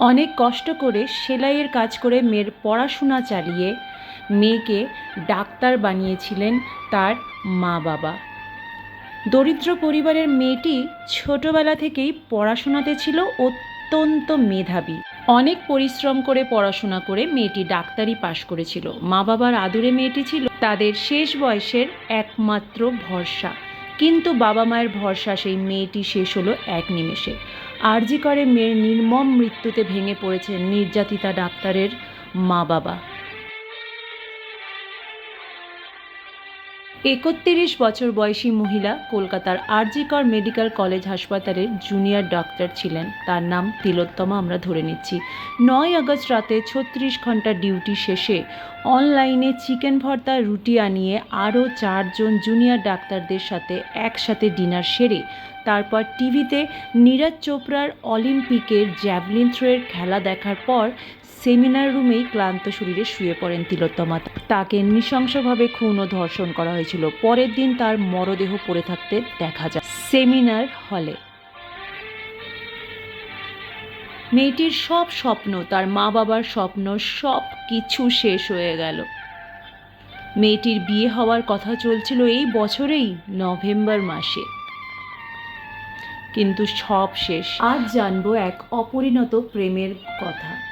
অনেক কষ্ট করে সেলাইয়ের কাজ করে মেয়ের পড়াশোনা চালিয়ে মেয়েকে ডাক্তার বানিয়েছিলেন তার মা বাবা। দরিদ্র পরিবারের মেয়েটি ছোটবেলা থেকেই পড়াশোনাতে ছিল অত্যন্ত মেধাবী। অনেক পরিশ্রম করে পড়াশোনা করে মেয়েটি ডাক্তারি পাশ করেছিল। মা বাবার আদুরে মেয়েটি ছিল। তাদের শেষ বয়সের একমাত্র ভরসা। কিন্তু বাবা মায়ের ভরসা সেই মেয়েটি শেষ হলো এক নিমেষে। আরজি করে মেয়ের নির্মম মৃত্যুতে ভেঙে পড়েছে নির্যাতিতা ডাক্তারের মা বাবা একত্রিশ বছর বয়সী মহিলা কলকাতার আরজিকর মেডিকেল কলেজ হাসপাতালের জুনিয়র ডাক্তার ছিলেন। তার নাম তিলোত্তমা, আমরা ধরে নিচ্ছি। নয় আগস্ট রাতে ছত্রিশ ঘণ্টা ডিউটি শেষে অনলাইনে চিকেন ভর্তা, রুটি আনিয়ে আরও চারজন জুনিয়র ডাক্তারদের সাথে একসাথে ডিনার সেরে তারপর টিভিতে নীরজ চোপড়ার অলিম্পিকের জ্যাভলিন থ্রোয়ের খেলা দেখার পর সেমিনার রুমেই ক্লান্ত শরীরে শুয়ে পড়েন তিলোত্তমা। তাকে নৃশংসভাবে খুন ও ধর্ষণ করা হয়েছিল। পরের দিন তার মরদেহ পড়ে থাকতে দেখা যায়। সেমিনার হলে মেয়েটির সব স্বপ্ন, তার মা বাবার স্বপ্ন, সব কিছু শেষ হয়ে গেল। মেয়েটির বিয়ে হওয়ার কথা চলছিল এই বছরেই, নভেম্বর মাসে। কিন্তু সব শেষ। আজ জানব এক অপরিণত প্রেমের কথা।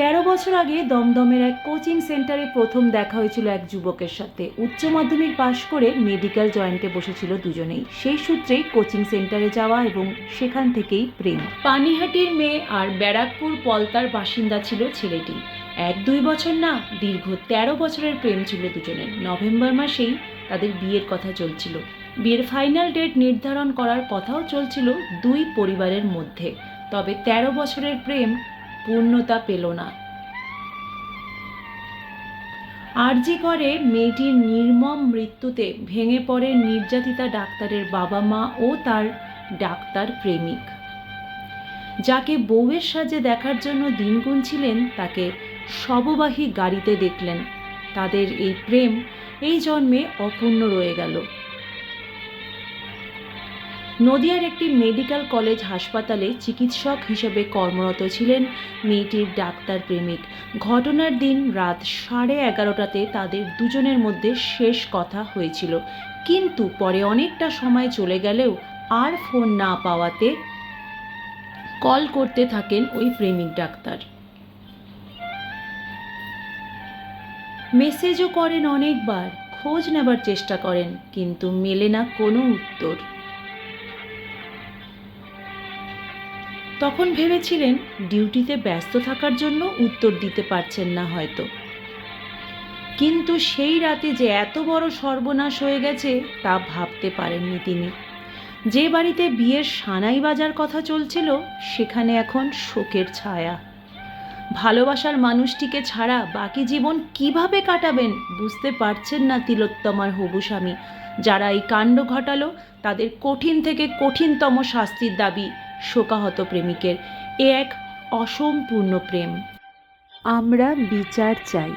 তেরো বছর আগে দমদমের এক কোচিং সেন্টারে প্রথম দেখা হয়েছিল এক যুবকের সাথে। উচ্চ মাধ্যমিক পাশ করে মেডিকেল জয়েন্টে বসেছিল দুজনেই। সেই সূত্রেই কোচিং সেন্টারে যাওয়া এবং সেখান থেকেই প্রেম। পানিহাটির মেয়ে আর ব্যারাকপুর পলতার বাসিন্দা ছিল ছেলেটি। এক দুই বছর না, দীর্ঘ তেরো বছরের প্রেম ছিল দুজনের। নভেম্বর মাসেই তাদের বিয়ের কথা চলছিল। বিয়ের ফাইনাল ডেট নির্ধারণ করার কথাও চলছিল দুই পরিবারের মধ্যে। তবে তেরো বছরের প্রেম পূর্ণতা পেল না। আরজি করে মেয়েটির নির্মম মৃত্যুতে ভেঙে পড়ে নির্যাতিতা ডাক্তারের বাবা মা ও তার ডাক্তার প্রেমিক। যাকে বউয়ের সাজে দেখার জন্য দিন গুনছিলেন, তাকে শববাহী গাড়িতে দেখলেন। তাদের এই প্রেম এই জন্মে অপূর্ণ রয়ে গেল। নদিয়ার একটি মেডিকেল কলেজ হাসপাতালে চিকিৎসক হিসেবে কর্মরত ছিলেন মেয়েটির ডাক্তার প্রেমিক। ঘটনার দিন রাত সাড়ে এগারোটাতে তাদের দুজনের মধ্যে শেষ কথা হয়েছিল। কিন্তু পরে অনেকটা সময় চলে গেলেও আর ফোন না পাওয়াতে কল করতে থাকেন ওই প্রেমিক ডাক্তার। মেসেজও করেন অনেকবার, খোঁজ নেবার চেষ্টা করেন, কিন্তু মেলে না কোনো উত্তর। তখন ভেবেছিলেন ডিউটিতে ব্যস্ত থাকার জন্য উত্তর দিতে পারছেন না হয়তো। কিন্তু সেই রাতে যে এত বড় সর্বনাশ হয়ে গেছে তা ভাবতে পারেননি তিনি। যে বাড়িতে বিয়ের সানাই বাজার কথা চলছিল, সেখানে এখন শোকের ছায়া। ভালোবাসার মানুষটিকে ছাড়া বাকি জীবন কীভাবে কাটাবেন বুঝতে পারছেন না তিলোত্তমার হবু স্বামী, যারা এই কাণ্ড ঘটালো তাদের কঠিন থেকে কঠিনতম শাস্তির দাবি শোকাহত প্রেমিকের। এ এক অসম্পূর্ণ প্রেম। আমরা বিচার চাই।